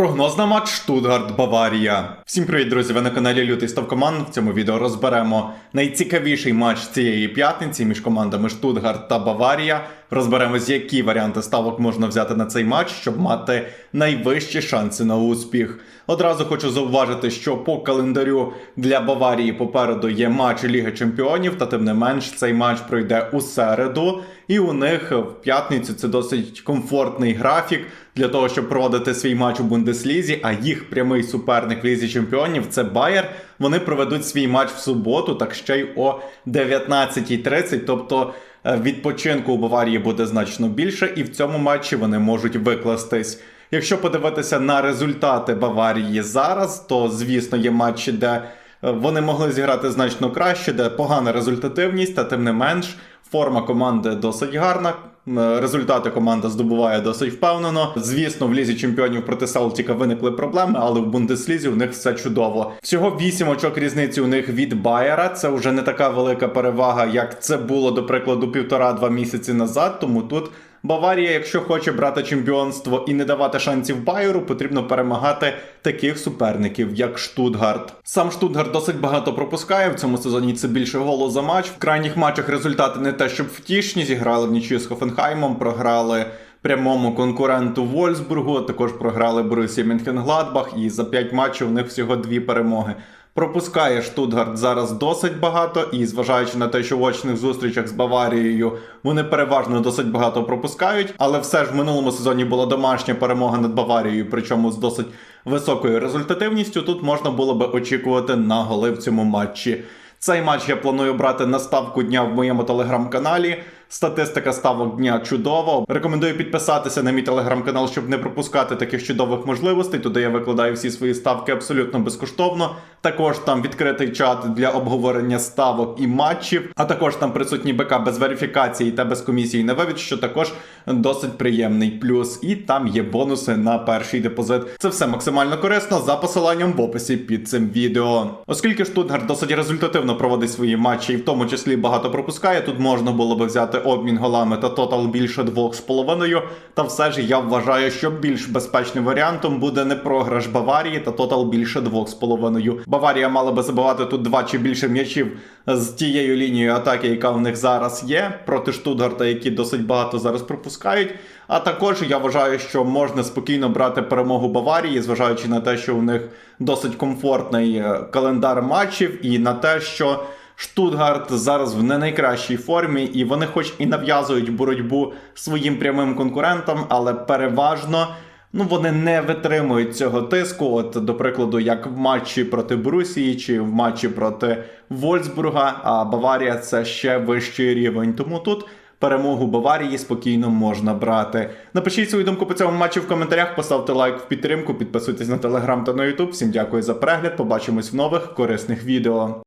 Прогноз на матч Штутгарт Баварія. Всім привіт, друзі! Ви на каналі Лютий Став Команд. В цьому відео розберемо найцікавіший матч цієї п'ятниці між командами Штутгарт та Баварія. Розберемось, які варіанти ставок можна взяти на цей матч, щоб мати найвищі шанси на успіх. Одразу хочу зауважити, що по календарю для Баварії попереду є матч Ліги Чемпіонів, та тим не менш цей матч пройде у середу, і у них в п'ятницю це досить комфортний графік для того, щоб проводити свій матч у Бундеслізі. А їх прямий суперник в Лізі Чемпіонів це Байер. Вони проведуть свій матч в суботу, так ще й о 19.30. Тобто відпочинку у Баварії буде значно більше, і в цьому матчі вони можуть викластись. Якщо подивитися на результати Баварії зараз, то звісно є матчі, де е, вони могли зіграти значно краще, де погана результативність, та тим не менш форма команди досить гарна. Е, Результати команда здобуває досить впевнено. Звісно, в лізі чемпіонів проти Селтіка виникли проблеми, але в Бундеслізі у них все чудово. Всього 8 очок різниці у них від Байера. Це вже не така велика перевага, як це було до прикладу півтора-два місяці назад. Тому тут Баварія, якщо хоче брати чемпіонство і не давати шансів Байеру, потрібно перемагати таких суперників, як Штутгарт. Сам Штутгарт досить багато пропускає в цьому сезоні. Це більше голу за матч. В крайніх матчах результати не те, щоб втішні. Зіграли в нічию з Хофенхаймом, програли прямому конкуренту Вольсбургу. Також програли Борусі Мюнхенгладбах, і за 5 матчів у них всього дві перемоги. Пропускає Штутгарт зараз досить багато, і зважаючи на те, що в очних зустрічах з Баварією вони переважно досить багато пропускають, але все ж в минулому сезоні була домашня перемога над Баварією, причому з досить високою результативністю. Тут можна було би очікувати на голи в цьому матчі. Цей матч я планую брати на ставку дня в моєму телеграм-каналі. Статистика ставок дня чудова. Рекомендую підписатися на мій телеграм-канал, щоб не пропускати таких чудових можливостей. Туди я викладаю всі свої ставки абсолютно безкоштовно. Також там відкритий чат для обговорення ставок і матчів. А також там присутній БК без верифікації та без комісії на вивід, що також досить приємний плюс. І там є бонуси на перший депозит. Це все максимально корисно за посиланням в описі під цим відео. Оскільки Штутгарт досить результативно проводить свої матчі і в тому числі багато пропускає, тут можна було би взяти обмін голами та тотал більше 2,5. Та все ж я вважаю, що більш безпечним варіантом буде не програш Баварії та тотал більше 2,5. Баварія мала би забивати тут два чи більше м'ячів з тією лінією атаки, яка в них зараз є, проти Штутгарта, які досить багато зараз пропускають. А також я вважаю, що можна спокійно брати перемогу Баварії, зважаючи на те, що у них досить комфортний е, календар матчів, і на те, що Штутгарт зараз в не найкращій формі, і вони, хоч і нав'язують боротьбу своїм прямим конкурентам, але переважно. Ну, вони не витримують цього тиску. От, до прикладу, як в матчі проти Брусії чи в матчі проти Вольсбурга, а Баварія це ще вищий рівень. Тому тут перемогу Баварії спокійно можна брати. Напишіть свою думку по цьому матчу в коментарях, поставте лайк в підтримку, підписуйтесь на телеграм та на ютуб. Всім дякую за перегляд. Побачимось в нових корисних відео.